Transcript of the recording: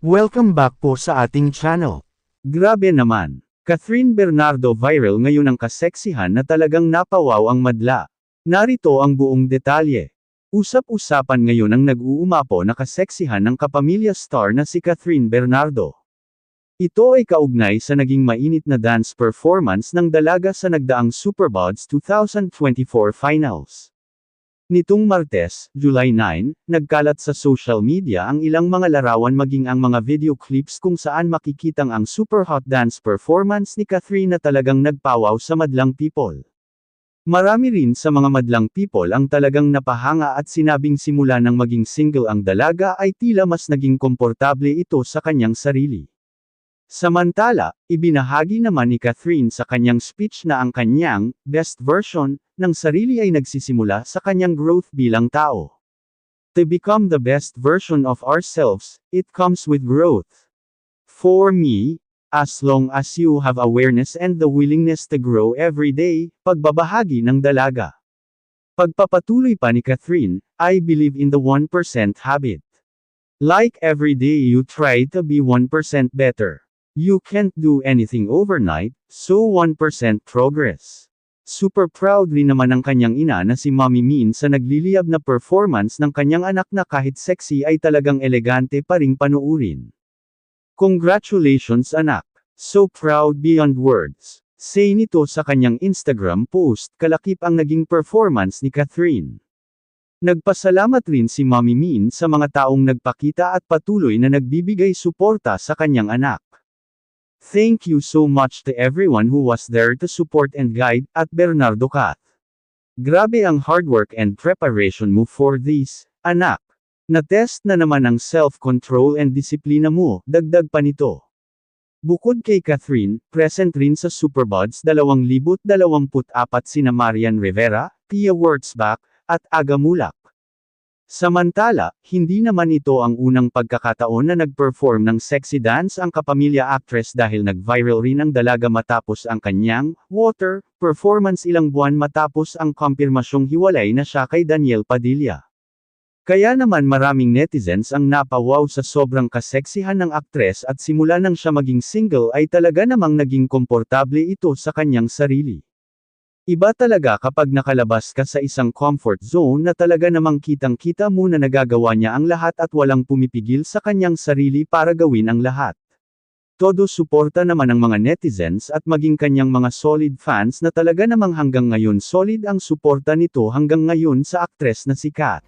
Welcome back po sa ating channel. Grabe naman. Catherine Bernardo viral ngayon ang kaseksihan na talagang napawaw ang madla. Narito ang buong detalye. Usap-usapan ngayon ang nag-uumapo na kaseksihan ng kapamilya star na si Catherine Bernardo. Ito ay kaugnay sa naging mainit na dance performance ng dalaga sa nagdaang Superbuds 2024 Finals. Nitong Martes, July 9, nagkalat sa social media ang ilang mga larawan maging ang mga video clips kung saan makikitang ang super hot dance performance ni Catherine na talagang nagpawaw sa madlang people. Marami rin sa mga madlang people ang talagang napahanga at sinabing simula nang maging single ang dalaga ay tila mas naging komportable ito sa kanyang sarili. Samantala, ibinahagi naman ni Catherine sa kanyang speech na ang kanyang best version ng sarili ay nagsisimula sa kanyang growth bilang tao. To become the best version of ourselves, it comes with growth. For me, as long as you have awareness and the willingness to grow every day, pagbabahagi ng dalaga. Pagpapatuloy pa ni Catherine, I believe in the 1% habit. Like every day you try to be 1% better. You can't do anything overnight, so 1% progress. Super proud rin naman ang kanyang ina na si Mommy Min sa nagliliyab na performance ng kanyang anak na kahit sexy ay talagang elegante pa ring panuurin. Congratulations anak! So proud beyond words. Say nito sa kanyang Instagram post kalakip ang naging performance ni Catherine. Nagpasalamat rin si Mommy Min sa mga taong nagpakita at patuloy na nagbibigay suporta sa kanyang anak. Thank you so much to everyone who was there to support and guide, at Bernardo Cath. Grabe ang hard work and preparation mo for this, anak. Na-test na naman ang self-control and disiplina mo, dagdag pa nito. Bukod kay Catherine, present rin sa Superbuds 2024 sina Marian Rivera, Pia Wurtzbach, at Aga Mulak. Samantala, hindi naman ito ang unang pagkakataon na nag-perform ng sexy dance ang kapamilya actress dahil nag-viral rin ang dalaga matapos ang kanyang water performance ilang buwan matapos ang kumpirmasyong hiwalay na siya kay Daniel Padilla. Kaya naman maraming netizens ang napawaw sa sobrang kaseksihan ng aktres at simula nang siya maging single ay talaga namang naging komportable ito sa kanyang sarili. Iba talaga kapag nakalabas ka sa isang comfort zone na talaga namang kitang-kita mo na nagagawa niya ang lahat at walang pumipigil sa kanyang sarili para gawin ang lahat. Todo suporta naman ng mga netizens at maging kanyang mga solid fans na talaga namang hanggang ngayon solid ang suporta nito hanggang ngayon sa aktres na si Kat.